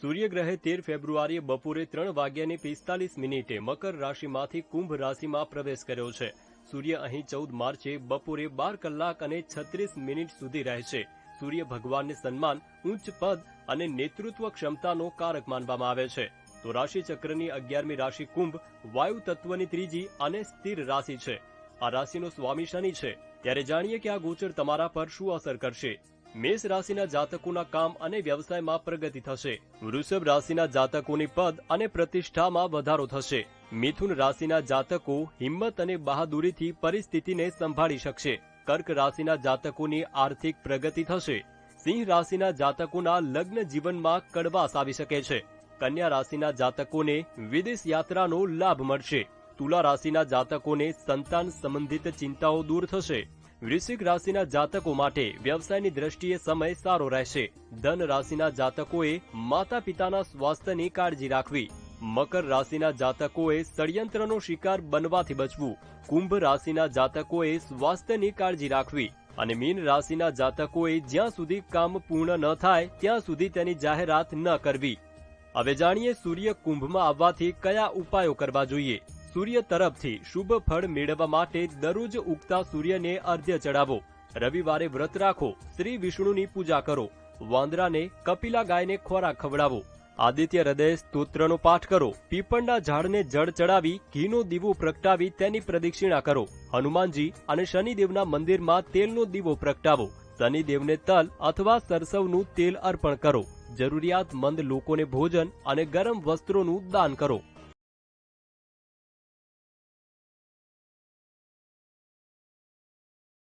સૂર્યગ્રહે તેર ફેબ્રુઆરીએ બપોરે ત્રણ વાગ્યાની પિસ્તાલીસ મિનિટે મકર રાશિમાંથી કુંભ રાશિમાં પ્રવેશ કર્યો છે. સૂર્ય અહીં ચૌદ માર્ચે બપોરે બાર કલાક અને છત્રીસ મિનિટ સુધી રહેશે સૂર્ય ભગવાનને સન્માન, ઉચ્ચ પદ અને નેતૃત્વ ક્ષમતાનો કારક માનવામાં આવે છે. તો રાશિચક્રની અગિયારમી રાશિ કુંભ, વાયુ તત્વની ત્રીજી અને સ્થિર રાશિ છે. આ રાશિનો સ્વામી શનિ છે. ત્યારે જાણીએ કે આ ગોચર તમારા પર શું અસર કરશે. મેષ રાશિના જાતકોના કામ અને વ્યવસાયમાં પ્રગતિ થશે. વૃષભ રાશિના જાતકોની પદ અને પ્રતિષ્ઠામાં વધારો થશે. મિથુન રાશિના જાતકો હિંમત અને બહાદુરીથી પરિસ્થિતિને સંભાળી શકશે. કર્ક રાશિના જાતકોની આર્થિક પ્રગતિ થશે. સિંહ રાશિના જાતકોના લગ્ન જીવનમાં કડવાશ આવી શકે છે. કન્યા રાશિના જાતકોને વિદેશ યાત્રાનો લાભ મળશે. તુલા રાશિના જાતકોને સંતાન સંબંધિત ચિંતાઓ દૂર થશે. વૃશ્ચિક રાશિના જાતકો માટે વ્યવસાયની દ્રષ્ટિએ સમય સારો રહેશે. ધન રાશિના જાતકોએ માતા પિતાના સ્વાસ્થ્યની કાળજી રાખવી. મકર રાશિના જાતકોએ ષડયંત્રનો શિકાર બનવાથી બચવું. કુંભ રાશિના જાતકોએ સ્વાસ્થ્યની કાળજી રાખવી. અને મીન રાશિના જાતકોએ જ્યાં સુધી કામ પૂર્ણ ન થાય, ત્યાં સુધી તેની જાહેરાત ન કરવી. હવે જાણીએ સૂર્ય કુંભમાં આવવાથી કયા ઉપાયો કરવા જોઈએ? સૂર્ય તરફથી શુભ ફળ મેળવવા માટે દરરોજ ઉગતા સૂર્યને અર્ધ્ય ચડાવો રવિવારે વ્રત રાખો, શ્રી વિષ્ણુની પૂજા કરો. વાંદરાને, કપિલા ગાયને ખોરાક ખવડાવો. આદિત્ય હૃદય સ્તોત્રનો પાઠ કરો. પીપળના ઝાડને જળ ચડાવી, ઘીનો દીવો પ્રગટાવી તેની પ્રદક્ષિણા કરો. હનુમાનજી અને શનિદેવના મંદિરમાં તેલનો દીવો પ્રગટાવો. શનિદેવને તલ અથવા સરસવનું તેલ અર્પણ કરો. જરૂરિયાતમંદ લોકોને ભોજન અને ગરમ વસ્ત્રોનું દાન કરો.